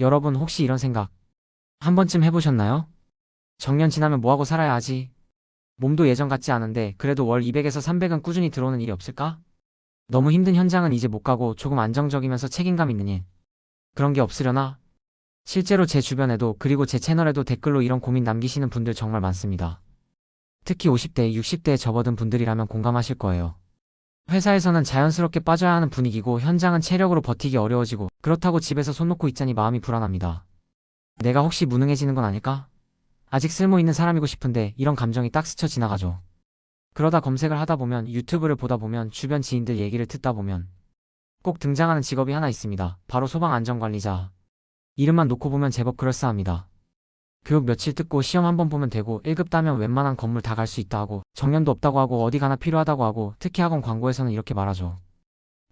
여러분 혹시 이런 생각 한 번쯤 해보셨나요? 정년 지나면 뭐하고 살아야 하지? 몸도 예전 같지 않은데 그래도 월 200에서 300은 꾸준히 들어오는 일이 없을까? 너무 힘든 현장은 이제 못 가고 조금 안정적이면서 책임감 있는 일. 그런 게 없으려나? 실제로 제 주변에도 그리고 제 채널에도 댓글로 이런 고민 남기시는 분들 정말 많습니다. 특히 50대, 60대에 접어든 분들이라면 공감하실 거예요. 회사에서는 자연스럽게 빠져야 하는 분위기고 현장은 체력으로 버티기 어려워지고 그렇다고 집에서 손 놓고 있자니 마음이 불안합니다. 내가 혹시 무능해지는 건 아닐까? 아직 쓸모 있는 사람이고 싶은데 이런 감정이 딱 스쳐 지나가죠. 그러다 검색을 하다 보면 유튜브를 보다 보면 주변 지인들 얘기를 듣다 보면 꼭 등장하는 직업이 하나 있습니다. 바로 소방 안전관리자. 이름만 놓고 보면 제법 그럴싸합니다. 교육 며칠 듣고 시험 한 번 보면 되고 1급 따면 웬만한 건물 다 갈 수 있다 하고 정년도 없다고 하고 어디 가나 필요하다고 하고 특히 학원 광고에서는 이렇게 말하죠.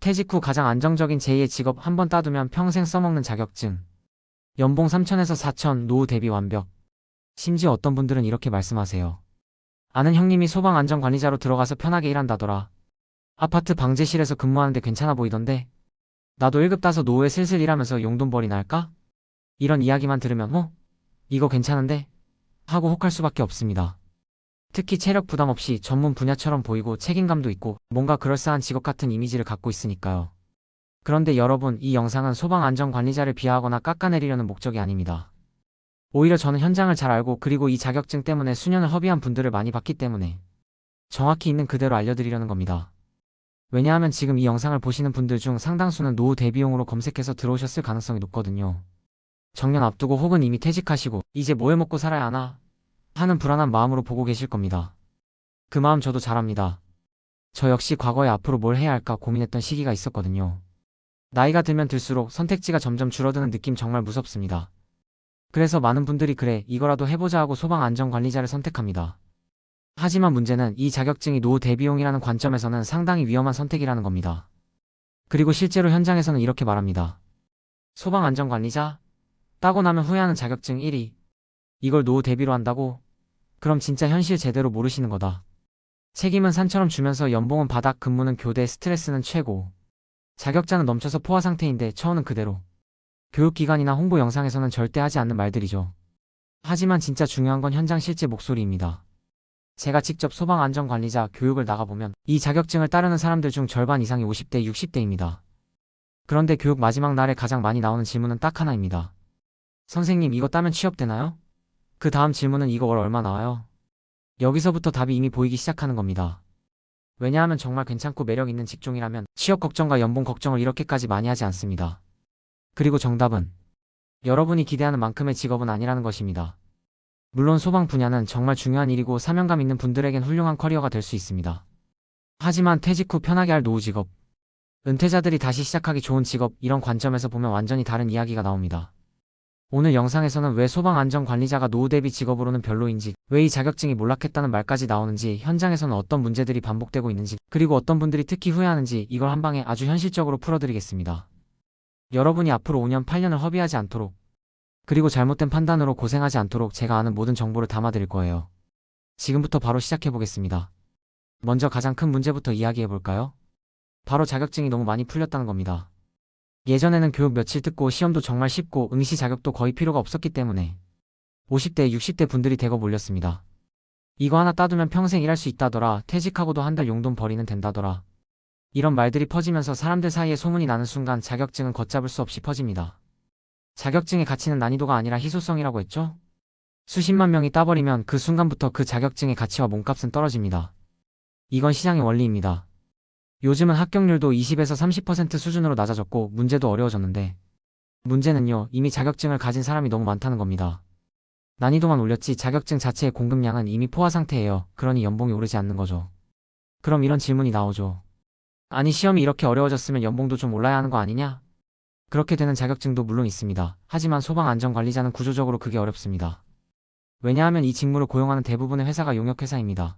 퇴직 후 가장 안정적인 제2의 직업 한 번 따두면 평생 써먹는 자격증. 연봉 3천에서 4천, 노후 대비 완벽. 심지어 어떤 분들은 이렇게 말씀하세요. 아는 형님이 소방 안전관리자로 들어가서 편하게 일한다더라. 아파트 방제실에서 근무하는데 괜찮아 보이던데. 나도 1급 따서 노후에 슬슬 일하면서 용돈벌이 날까? 이런 이야기만 들으면 어? 이거 괜찮은데? 하고 혹할 수밖에 없습니다. 특히 체력 부담 없이 전문 분야처럼 보이고 책임감도 있고 뭔가 그럴싸한 직업 같은 이미지를 갖고 있으니까요. 그런데 여러분, 이 영상은 소방 안전관리자를 비하하거나 깎아내리려는 목적이 아닙니다. 오히려 저는 현장을 잘 알고 그리고 이 자격증 때문에 수년을 허비한 분들을 많이 봤기 때문에 정확히 있는 그대로 알려드리려는 겁니다. 왜냐하면 지금 이 영상을 보시는 분들 중 상당수는 노후 대비용으로 검색해서 들어오셨을 가능성이 높거든요. 정년 앞두고 혹은 이미 퇴직하시고 이제 뭐 해먹고 살아야 하나 하는 불안한 마음으로 보고 계실 겁니다. 그 마음 저도 잘 압니다. 저 역시 과거에 앞으로 뭘 해야 할까 고민했던 시기가 있었거든요. 나이가 들면 들수록 선택지가 점점 줄어드는 느낌 정말 무섭습니다. 그래서 많은 분들이 그래 이거라도 해보자 하고 소방 안전관리자를 선택합니다. 하지만 문제는 이 자격증이 노후 대비용이라는 관점에서는 상당히 위험한 선택이라는 겁니다. 그리고 실제로 현장에서는 이렇게 말합니다. 소방 안전관리자? 따고 나면 후회하는 자격증 1위. 이걸 노후 대비로 한다고? 그럼 진짜 현실 제대로 모르시는 거다. 책임은 산처럼 주면서 연봉은 바닥 근무는 교대 스트레스는 최고. 자격자는 넘쳐서 포화 상태인데 처우는 그대로. 교육기관이나 홍보 영상에서는 절대 하지 않는 말들이죠. 하지만 진짜 중요한 건 현장 실제 목소리입니다. 제가 직접 소방 안전관리자 교육을 나가보면 이 자격증을 따르는 사람들 중 절반 이상이 50대, 60대입니다. 그런데 교육 마지막 날에 가장 많이 나오는 질문은 딱 하나입니다. 선생님 이거 따면 취업되나요? 그 다음 질문은 이거 월 얼마 나와요? 여기서부터 답이 이미 보이기 시작하는 겁니다. 왜냐하면 정말 괜찮고 매력 있는 직종이라면 취업 걱정과 연봉 걱정을 이렇게까지 많이 하지 않습니다. 그리고 정답은 여러분이 기대하는 만큼의 직업은 아니라는 것입니다. 물론 소방 분야는 정말 중요한 일이고 사명감 있는 분들에겐 훌륭한 커리어가 될 수 있습니다. 하지만 퇴직 후 편하게 할 노후 직업, 은퇴자들이 다시 시작하기 좋은 직업 이런 관점에서 보면 완전히 다른 이야기가 나옵니다. 오늘 영상에서는 왜 소방안전관리자가 노후 대비 직업으로는 별로인지, 왜 이 자격증이 몰락했다는 말까지 나오는지, 현장에서는 어떤 문제들이 반복되고 있는지, 그리고 어떤 분들이 특히 후회하는지 이걸 한 방에 아주 현실적으로 풀어드리겠습니다. 여러분이 앞으로 5년, 8년을 허비하지 않도록, 그리고 잘못된 판단으로 고생하지 않도록 제가 아는 모든 정보를 담아드릴 거예요. 지금부터 바로 시작해보겠습니다. 먼저 가장 큰 문제부터 이야기해볼까요? 바로 자격증이 너무 많이 풀렸다는 겁니다. 예전에는 교육 며칠 듣고 시험도 정말 쉽고 응시 자격도 거의 필요가 없었기 때문에 50대, 60대 분들이 대거 몰렸습니다. 이거 하나 따두면 평생 일할 수 있다더라. 퇴직하고도 한 달 용돈 벌이는 된다더라. 이런 말들이 퍼지면서 사람들 사이에 소문이 나는 순간 자격증은 걷잡을 수 없이 퍼집니다. 자격증의 가치는 난이도가 아니라 희소성이라고 했죠? 수십만 명이 따버리면 그 순간부터 그 자격증의 가치와 몸값은 떨어집니다. 이건 시장의 원리입니다. 요즘은 합격률도 20에서 30% 수준으로 낮아졌고 문제도 어려워졌는데 문제는요 이미 자격증을 가진 사람이 너무 많다는 겁니다. 난이도만 올렸지 자격증 자체의 공급량은 이미 포화 상태예요. 그러니 연봉이 오르지 않는 거죠. 그럼 이런 질문이 나오죠. 아니 시험이 이렇게 어려워졌으면 연봉도 좀 올라야 하는 거 아니냐? 그렇게 되는 자격증도 물론 있습니다. 하지만 소방안전관리자는 구조적으로 그게 어렵습니다. 왜냐하면 이 직무를 고용하는 대부분의 회사가 용역회사입니다.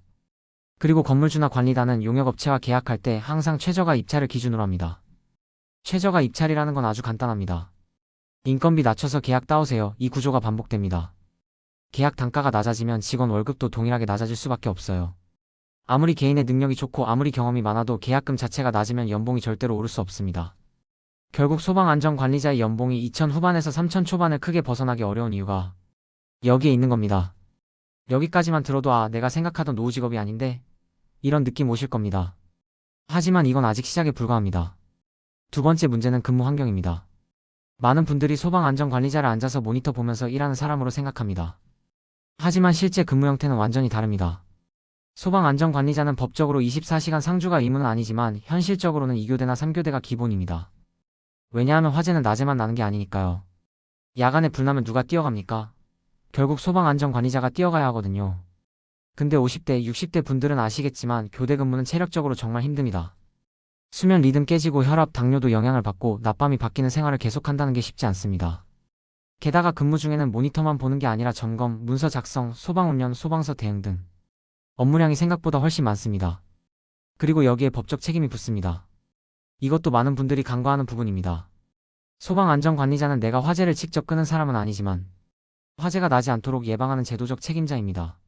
그리고 건물주나 관리단은 용역업체와 계약할 때 항상 최저가 입찰을 기준으로 합니다. 최저가 입찰이라는 건 아주 간단합니다. 인건비 낮춰서 계약 따오세요. 이 구조가 반복됩니다. 계약 단가가 낮아지면 직원 월급도 동일하게 낮아질 수밖에 없어요. 아무리 개인의 능력이 좋고 아무리 경험이 많아도 계약금 자체가 낮으면 연봉이 절대로 오를 수 없습니다. 결국 소방안전관리자의 연봉이 2천 후반에서 3천 초반을 크게 벗어나기 어려운 이유가 여기에 있는 겁니다. 여기까지만 들어도 아, 내가 생각하던 노후 직업이 아닌데? 이런 느낌 오실 겁니다. 하지만 이건 아직 시작에 불과합니다. 두 번째 문제는 근무 환경입니다. 많은 분들이 소방 안전관리자를 앉아서 모니터 보면서 일하는 사람으로 생각합니다. 하지만 실제 근무 형태는 완전히 다릅니다. 소방 안전관리자는 법적으로 24시간 상주가 의무는 아니지만 현실적으로는 2교대나 3교대가 기본입니다. 왜냐하면 화재는 낮에만 나는 게 아니니까요. 야간에 불나면 누가 뛰어갑니까? 결국 소방 안전관리자가 뛰어가야 하거든요. 근데 50대, 60대 분들은 아시겠지만 교대 근무는 체력적으로 정말 힘듭니다. 수면 리듬 깨지고 혈압, 당뇨도 영향을 받고 낮밤이 바뀌는 생활을 계속한다는 게 쉽지 않습니다. 게다가 근무 중에는 모니터만 보는 게 아니라 점검, 문서 작성, 소방 운영, 소방서 대응 등 업무량이 생각보다 훨씬 많습니다. 그리고 여기에 법적 책임이 붙습니다. 이것도 많은 분들이 간과하는 부분입니다. 소방 안전관리자는 내가 화재를 직접 끄는 사람은 아니지만 화재가 나지 않도록 예방하는 제도적 책임자입니다.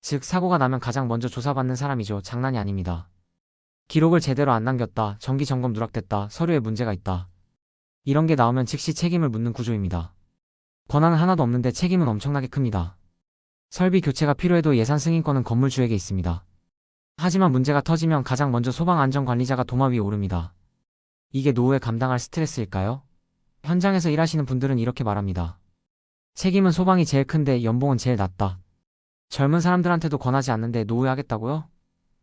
즉, 사고가 나면 가장 먼저 조사받는 사람이죠. 장난이 아닙니다. 기록을 제대로 안 남겼다, 정기 점검 누락됐다, 서류에 문제가 있다. 이런 게 나오면 즉시 책임을 묻는 구조입니다. 권한은 하나도 없는데 책임은 엄청나게 큽니다. 설비 교체가 필요해도 예산 승인권은 건물주에게 있습니다. 하지만 문제가 터지면 가장 먼저 소방안전관리자가 도마 위에 오릅니다. 이게 노후에 감당할 스트레스일까요? 현장에서 일하시는 분들은 이렇게 말합니다. 책임은 소방이 제일 큰데 연봉은 제일 낮다. 젊은 사람들한테도 권하지 않는데 노후에 하겠다고요?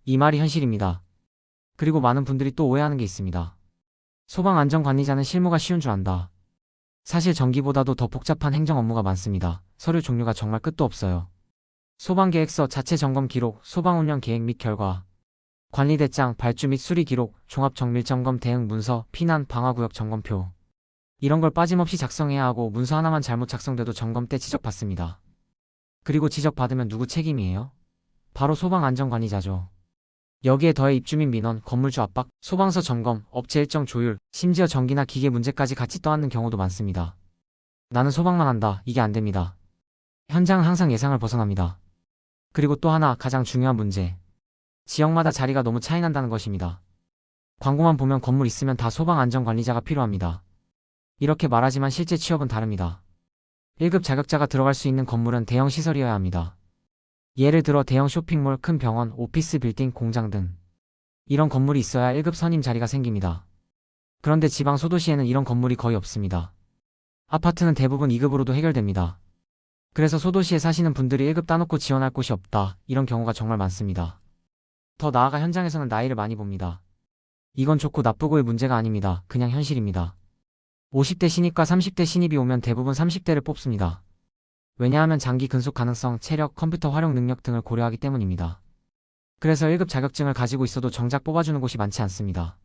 이 말이 현실입니다. 그리고 많은 분들이 또 오해하는 게 있습니다. 소방 안전관리자는 실무가 쉬운 줄 안다. 사실 전기보다도 더 복잡한 행정 업무가 많습니다. 서류 종류가 정말 끝도 없어요. 소방계획서, 자체 점검 기록, 소방운영 계획 및 결과, 관리대장, 발주 및 수리 기록, 종합정밀점검 대응 문서, 피난, 방화구역 점검표. 이런 걸 빠짐없이 작성해야 하고 문서 하나만 잘못 작성돼도 점검 때 지적받습니다. 그리고 지적받으면 누구 책임이에요? 바로 소방안전관리자죠. 여기에 더해 입주민 민원, 건물주 압박, 소방서 점검, 업체 일정 조율, 심지어 전기나 기계 문제까지 같이 떠안는 경우도 많습니다. 나는 소방만 한다. 이게 안 됩니다. 현장은 항상 예상을 벗어납니다. 그리고 또 하나 가장 중요한 문제. 지역마다 자리가 너무 차이 난다는 것입니다. 광고만 보면 건물 있으면 다 소방안전관리자가 필요합니다. 이렇게 말하지만 실제 취업은 다릅니다. 1급 자격자가 들어갈 수 있는 건물은 대형 시설이어야 합니다. 예를 들어 대형 쇼핑몰, 큰 병원, 오피스 빌딩, 공장 등. 이런 건물이 있어야 1급 선임 자리가 생깁니다. 그런데 지방 소도시에는 이런 건물이 거의 없습니다. 아파트는 대부분 2급으로도 해결됩니다. 그래서 소도시에 사시는 분들이 1급 따놓고 지원할 곳이 없다. 이런 경우가 정말 많습니다. 더 나아가 현장에서는 나이를 많이 봅니다. 이건 좋고 나쁘고의 문제가 아닙니다. 그냥 현실입니다. 50대 신입과 30대 신입이 오면 대부분 30대를 뽑습니다. 왜냐하면 장기 근속 가능성, 체력, 컴퓨터 활용 능력 등을 고려하기 때문입니다. 그래서 1급 자격증을 가지고 있어도 정작 뽑아주는 곳이 많지 않습니다.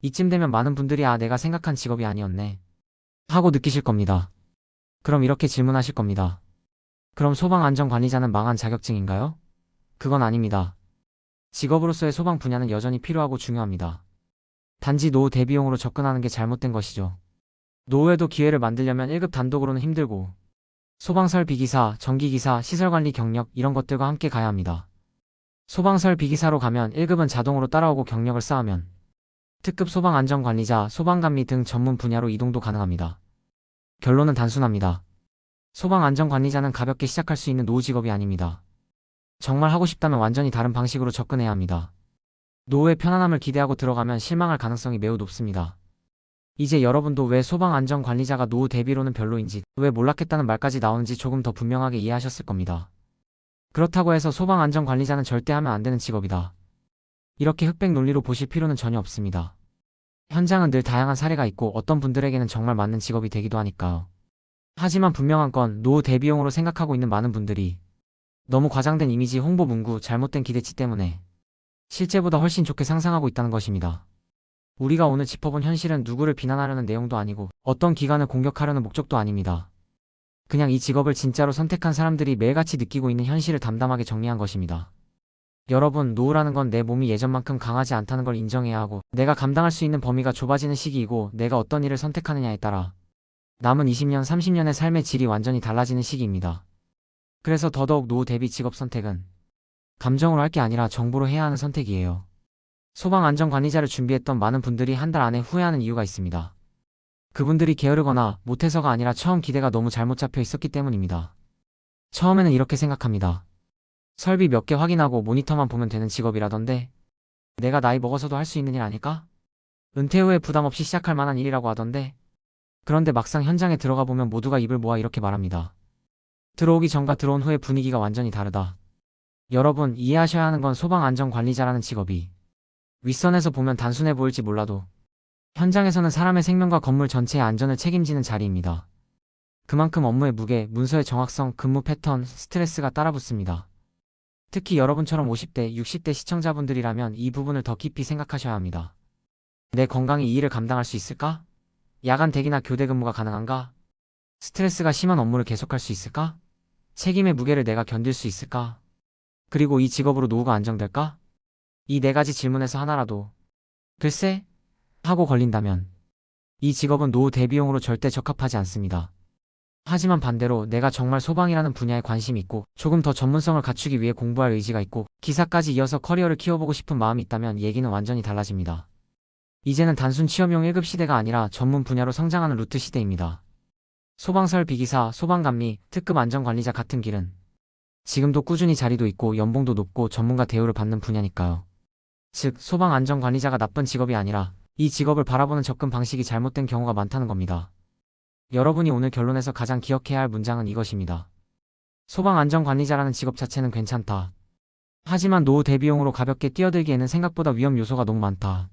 이쯤 되면 많은 분들이 아, 내가 생각한 직업이 아니었네. 하고 느끼실 겁니다. 그럼 이렇게 질문하실 겁니다. 그럼 소방안전관리자는 망한 자격증인가요? 그건 아닙니다. 직업으로서의 소방 분야는 여전히 필요하고 중요합니다. 단지 노후 대비용으로 접근하는 게 잘못된 것이죠. 노후에도 기회를 만들려면 1급 단독으로는 힘들고 소방설비기사, 전기기사, 시설관리 경력 이런 것들과 함께 가야 합니다. 소방설비기사로 가면 1급은 자동으로 따라오고 경력을 쌓으면 특급 소방안전관리자, 소방감리 등 전문 분야로 이동도 가능합니다. 결론은 단순합니다. 소방안전관리자는 가볍게 시작할 수 있는 노후 직업이 아닙니다. 정말 하고 싶다면 완전히 다른 방식으로 접근해야 합니다. 노후의 편안함을 기대하고 들어가면 실망할 가능성이 매우 높습니다. 이제 여러분도 왜 소방안전관리자가 노후 대비로는 별로인지, 왜 몰락했다는 말까지 나오는지 조금 더 분명하게 이해하셨을 겁니다. 그렇다고 해서 소방안전관리자는 절대 하면 안 되는 직업이다. 이렇게 흑백 논리로 보실 필요는 전혀 없습니다. 현장은 늘 다양한 사례가 있고 어떤 분들에게는 정말 맞는 직업이 되기도 하니까요. 하지만 분명한 건 노후 대비용으로 생각하고 있는 많은 분들이 너무 과장된 이미지 홍보 문구 잘못된 기대치 때문에 실제보다 훨씬 좋게 상상하고 있다는 것입니다. 우리가 오늘 짚어본 현실은 누구를 비난하려는 내용도 아니고 어떤 기관을 공격하려는 목적도 아닙니다. 그냥 이 직업을 진짜로 선택한 사람들이 매일같이 느끼고 있는 현실을 담담하게 정리한 것입니다. 여러분, 노후라는 건 내 몸이 예전만큼 강하지 않다는 걸 인정해야 하고 내가 감당할 수 있는 범위가 좁아지는 시기이고 내가 어떤 일을 선택하느냐에 따라 남은 20년, 30년의 삶의 질이 완전히 달라지는 시기입니다. 그래서 더더욱 노후 대비 직업 선택은 감정으로 할 게 아니라 정보로 해야 하는 선택이에요. 소방 안전 관리자를 준비했던 많은 분들이 한 달 안에 후회하는 이유가 있습니다. 그분들이 게으르거나 못해서가 아니라 처음 기대가 너무 잘못 잡혀 있었기 때문입니다. 처음에는 이렇게 생각합니다. 설비 몇 개 확인하고 모니터만 보면 되는 직업이라던데 내가 나이 먹어서도 할 수 있는 일 아닐까? 은퇴 후에 부담 없이 시작할 만한 일이라고 하던데 그런데 막상 현장에 들어가 보면 모두가 입을 모아 이렇게 말합니다. 들어오기 전과 들어온 후의 분위기가 완전히 다르다. 여러분 이해하셔야 하는 건 소방안전관리자라는 직업이 윗선에서 보면 단순해 보일지 몰라도 현장에서는 사람의 생명과 건물 전체의 안전을 책임지는 자리입니다. 그만큼 업무의 무게, 문서의 정확성, 근무 패턴, 스트레스가 따라붙습니다. 특히 여러분처럼 50대, 60대 시청자분들이라면 이 부분을 더 깊이 생각하셔야 합니다. 내 건강이 이 일을 감당할 수 있을까? 야간 대기나 교대 근무가 가능한가? 스트레스가 심한 업무를 계속할 수 있을까? 책임의 무게를 내가 견딜 수 있을까? 그리고 이 직업으로 노후가 안정될까? 이 네 가지 질문에서 하나라도 글쎄 하고 걸린다면 이 직업은 노후 대비용으로 절대 적합하지 않습니다. 하지만 반대로 내가 정말 소방이라는 분야에 관심이 있고 조금 더 전문성을 갖추기 위해 공부할 의지가 있고 기사까지 이어서 커리어를 키워보고 싶은 마음이 있다면 얘기는 완전히 달라집니다. 이제는 단순 취업용 1급 시대가 아니라 전문 분야로 성장하는 루트 시대입니다. 소방설 비기사, 소방감리, 특급 안전관리자 같은 길은 지금도 꾸준히 자리도 있고 연봉도 높고 전문가 대우를 받는 분야니까요. 즉, 소방안전관리자가 나쁜 직업이 아니라 이 직업을 바라보는 접근 방식이 잘못된 경우가 많다는 겁니다. 여러분이 오늘 결론에서 가장 기억해야 할 문장은 이것입니다. 소방안전관리자라는 직업 자체는 괜찮다. 하지만 노후 대비용으로 가볍게 뛰어들기에는 생각보다 위험 요소가 너무 많다.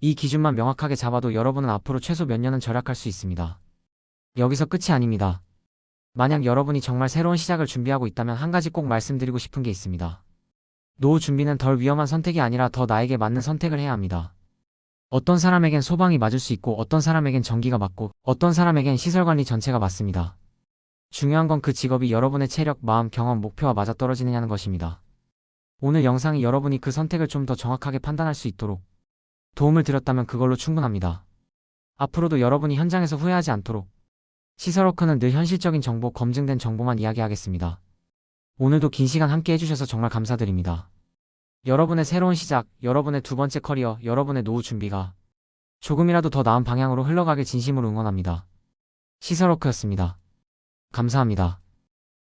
이 기준만 명확하게 잡아도 여러분은 앞으로 최소 몇 년은 절약할 수 있습니다. 여기서 끝이 아닙니다. 만약 여러분이 정말 새로운 시작을 준비하고 있다면 한 가지 꼭 말씀드리고 싶은 게 있습니다. 노후 준비는 덜 위험한 선택이 아니라 더 나에게 맞는 선택을 해야 합니다. 어떤 사람에겐 소방이 맞을 수 있고 어떤 사람에겐 전기가 맞고 어떤 사람에겐 시설관리 전체가 맞습니다. 중요한 건 그 직업이 여러분의 체력, 마음, 경험, 목표와 맞아떨어지느냐는 것입니다. 오늘 영상이 여러분이 그 선택을 좀 더 정확하게 판단할 수 있도록 도움을 드렸다면 그걸로 충분합니다. 앞으로도 여러분이 현장에서 후회하지 않도록 시설워크는 늘 현실적인 정보, 검증된 정보만 이야기하겠습니다. 오늘도 긴 시간 함께 해주셔서 정말 감사드립니다. 여러분의 새로운 시작, 여러분의 두 번째 커리어, 여러분의 노후 준비가 조금이라도 더 나은 방향으로 흘러가길 진심으로 응원합니다. 시설워크였습니다. 감사합니다.